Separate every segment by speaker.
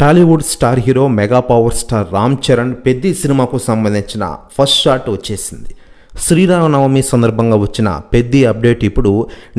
Speaker 1: Tollywood star hero mega power star Ram Charan Peddi సినిమాకు సంబంధించిన first shot వచ్చేసింది. శ్రీరామనవమి సందర్భంగా వచ్చిన పెద్ది అప్డేట్ ఇప్పుడు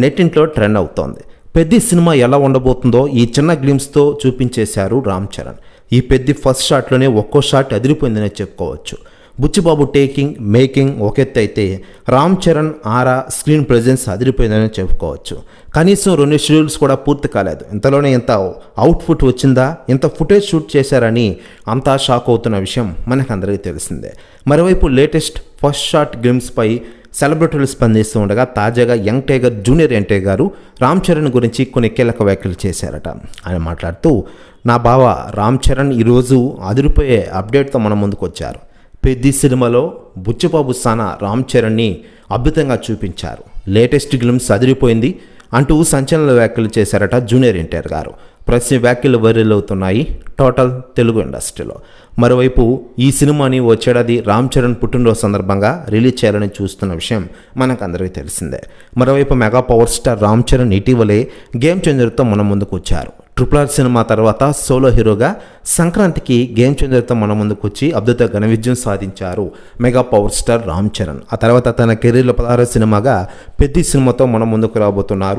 Speaker 1: నెట్టింట్లో ట్రెండ్ అవుతోంది. పెద్ది సినిమా ఎలా ఉండబోతుందో ఈ చిన్న గ్లిమ్స్తో చూపించేశారు రామ్ చరణ్. ఈ పెద్ది ఫస్ట్ షాట్లోనే ఒక్కో షాట్ అదిరిపోయిందనే చెప్పుకోవచ్చు. బుచ్చిబాబు టేకింగ్ మేకింగ్ ఒకెత్తి అయితే Ram Charan aura screen presence అదిరిపోయిందని చెప్పుకోవచ్చు. కనీసం రెండు షెడ్యూల్స్ కూడా పూర్తి కాలేదు. ఇంతలోనే ఇంత అవుట్పుట్ వచ్చిందా? ఇంత ఫుటేజ్ షూట్ చేశారని అంతా షాక్ అవుతున్న విషయం మనకందరికీ తెలిసిందే. మరోవైపు లేటెస్ట్ ఫస్ట్ షాట్ గేమ్స్పై సెలబ్రిటీలు స్పందిస్తూ ఉండగా తాజాగా యంగ్ టైగర్ జూనియర్ ఎన్టీ గారు రామ్ చరణ్ గురించి కొన్ని కీలక వ్యాఖ్యలు చేశారట. ఆయన మాట్లాడుతూ నా బావ రామ్ చరణ్ ఈరోజు అదిరిపోయే అప్డేట్తో మన ముందుకు వచ్చారు పెద్ది సినిమాలో బుచ్చబాబు సాన రామ్ చరణ్ని అద్భుతంగా చూపించారు. లేటెస్ట్ గ్లిమ్స్ అదిరిపోయింది అంటూ సంచలన వ్యాఖ్యలు చేశారట జూనియర్ ఎన్టీఆర్ గారు. ప్రశ్న వ్యాఖ్యలు వైరల్ అవుతున్నాయి టోటల్ తెలుగు ఇండస్ట్రీలో. మరోవైపు ఈ సినిమాని వచ్చేడాది రామ్ చరణ్ పుట్టినరోజు సందర్భంగా రిలీజ్ చేయాలని చూస్తున్న విషయం మనకందరికీ తెలిసిందే. మరోవైపు mega power star Ram Charan ఇటీవలే గేమ్ చేంజర్తో మన ముందుకు వచ్చారు. ట్రిపుల్ ఆర్ సినిమా తర్వాత సోలో హీరోగా సంక్రాంతికి గేమ్ చేంజర్తో మన ముందుకు వచ్చి అద్భుత ఘన విజయం సాధించారు mega power star Ram Charan. ఆ తర్వాత తన కెరీర్లో పదహారో సినిమాగా పెద్ద సినిమాతో మన ముందుకు రాబోతున్నారు.